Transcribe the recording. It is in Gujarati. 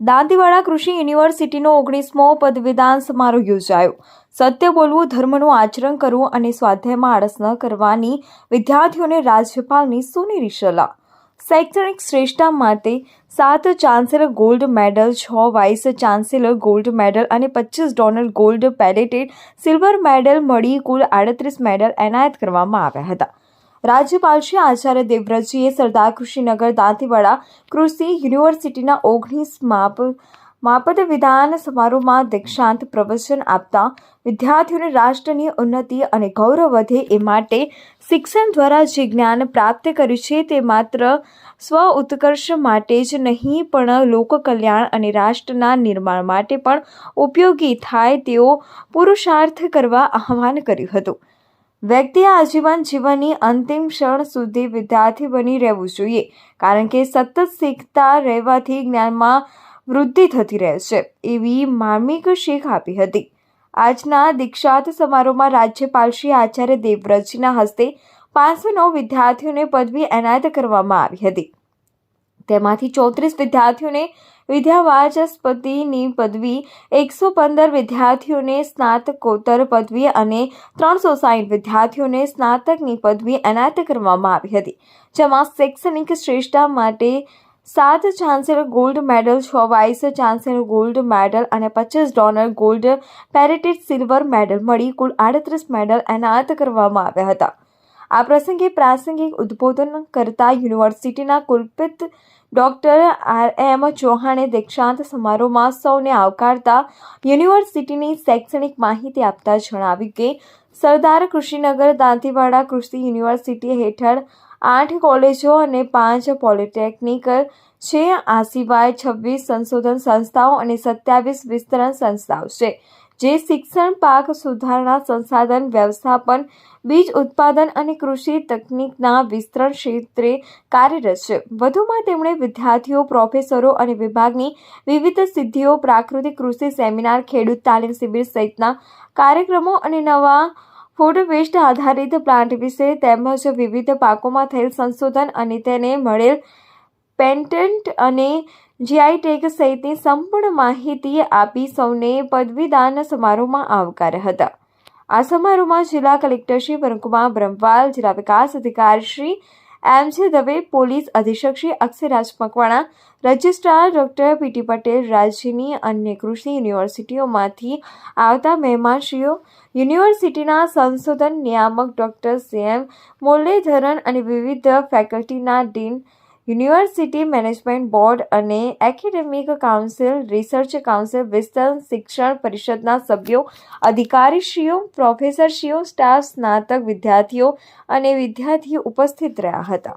દાંતીવાડા કૃષિ યુનિવર્સિટીનો ઓગણીસમો પદવીદાન સમારોહ યોજાયો. સત્ય બોલવું, ધર્મનું આચરણ કરવું અને સ્વાધ્યાયમાં આળસ ન કરવાની વિદ્યાર્થીઓને રાજ્યપાલની સોનેરી સલાહ. શૈક્ષણિક શ્રેષ્ઠતા માટે સાત ચાન્સેલર ગોલ્ડ મેડલ, છ વાઇસ ચાન્સેલર ગોલ્ડ મેડલ અને પચીસ donor gold plated silver medal મળી કુલ આડત્રીસ મેડલ એનાયત કરવામાં આવ્યા હતા. રાજ્યપાલ શ્રી આચાર્ય દેવવ્રતજીએ સરદાર કૃષિનગર દાંતીવાડા કૃષિ યુનિવર્સિટીના ઓગણીસ માપ, માપદ વિધાન સમારોહમાં દીક્ષાંત પ્રવચન આપતા વિદ્યાર્થીઓને રાષ્ટ્રની ઉન્નતિ અને ગૌરવ વધે એ માટે શિક્ષણ દ્વારા જે જ્ઞાન પ્રાપ્ત કર્યું છે તે માત્ર સ્વ ઉત્કર્ષ માટે જ નહીં, પણ લોક કલ્યાણ અને રાષ્ટ્રના નિર્માણ માટે પણ ઉપયોગી થાય તેવો પુરુષાર્થ કરવા આહ્વાન કર્યું હતું. વ્યક્તિએ આજીવન જીવનની અંતિમ ક્ષણ સુધી વિદ્યાર્થી બની રહેવું જોઈએ, કારણ કે સતત શીખતા રહેવાથી જ્ઞાનમાં વૃદ્ધિ થતી રહે છે, એવી માર્મિક શીખ આપી હતી. આજના દીક્ષાંત સમારોહમાં રાજ્યપાલ શ્રી આચાર્ય દેવવ્રતજીના હસ્તે પાંચસો નવ વિદ્યાર્થીઓને પદવી એનાયત કરવામાં આવી હતી. તેમાંથી ચોત્રીસ વિદ્યાર્થીઓને વિદ્યાવાચસ્પતિની પદવી, એકસો પંદર વિદ્યાર્થીઓને સ્નાતકોત્તર પદવી અને ત્રણસો સાઠ વિદ્યાર્થીઓને સ્નાતકની પદવી એનાયત કરવામાં આવી હતી, જેમાં શૈક્ષણિક શ્રેષ્ઠતા માટે સાત ચાન્સેલર ગોલ્ડ મેડલ, છ વાઇસ ચાન્સેલર ગોલ્ડ મેડલ અને પચીસ donor gold plated silver medal મળી કુલ આડત્રીસ મેડલ એનાયત કરવામાં આવ્યા હતા. આ પ્રસંગે પ્રાસંગિક ઉદ્બોધન કરતા યુનિવર્સિટીના કુલપિત ડોક્ટર આર એમ ચૌહાણે દીક્ષાંત સમારોહમાં સૌને આવકારતા યુનિવર્સિટીની શૈક્ષણિક માહિતી આપતા જણાવ્યું કે, સરદાર કૃષિનગર દાંતીવાડા કૃષિ યુનિવર્સિટી હેઠળ આઠ કોલેજો અને પાંચ પોલિટેકનિક છે. આ સિવાય છવ્વીસ સંશોધન સંસ્થાઓ અને સત્યાવીસ વિસ્તરણ સંસ્થાઓ છે. જે શિક્ષણ પાક સુધારણા સંસાધન વ્યવસ્થાપન, બીજ ઉત્પાદન અને કૃષિ તકનીકના વિસ્તરણ ક્ષેત્રે કાર્યરત છે. વધુમાં તેમણે વિદ્યાર્થીઓ, પ્રોફેસરો અને વિભાગની વિવિધ સિદ્ધિઓ, પ્રાકૃતિક કૃષિ સેમિનાર, ખેડૂત તાલીમ શિબિર સહિતના કાર્યક્રમો અને નવા ફૂડ વેસ્ટ આધારિત પ્લાન્ટ વિશે તેમજ વિવિધ પાકોમાં થયેલ સંશોધન અને તેને મળેલ પેટન્ટ અને જીઆઈ ટેગ સહિતની સંપૂર્ણ માહિતી આપી સૌને પદવીદાન સમારોહમાં આવકાર્યા હતા. આ સમારોહમાં જિલ્લા કલેક્ટર શ્રી વરુણકુમાર બ્રહ્મવાલ જિલ્લા વિકાસ અધિકારી શ્રી એમ જે દવે, પોલીસ અધિક્ષક Shri Akshayraj Makwana, registrar doctor PT Patel, રાજ્યની અન્ય કૃષિ યુનિવર્સિટીઓમાંથી આવતા મહેમાનશ્રીઓ, યુનિવર્સિટીના સંશોધન નિયામક ડોક્ટર સીએમ મુરલીધરન અને વિવિધ ફેકલ્ટીના ડીન યુનિવર્સિટી મેનેજમેન્ટ બોર્ડ અને એકેડેમિક કાઉન્સિલ, રિસર્ચ કાઉન્સિલ, વિસ્તરણ શિક્ષણ પરિષદના સભ્યો, અધિકારીશ્રીઓ, પ્રોફેસરશ્રીઓ, સ્ટાફ, સ્નાતક વિદ્યાર્થીઓ અને વિદ્યાર્થીઓ ઉપસ્થિત રહ્યા હતા.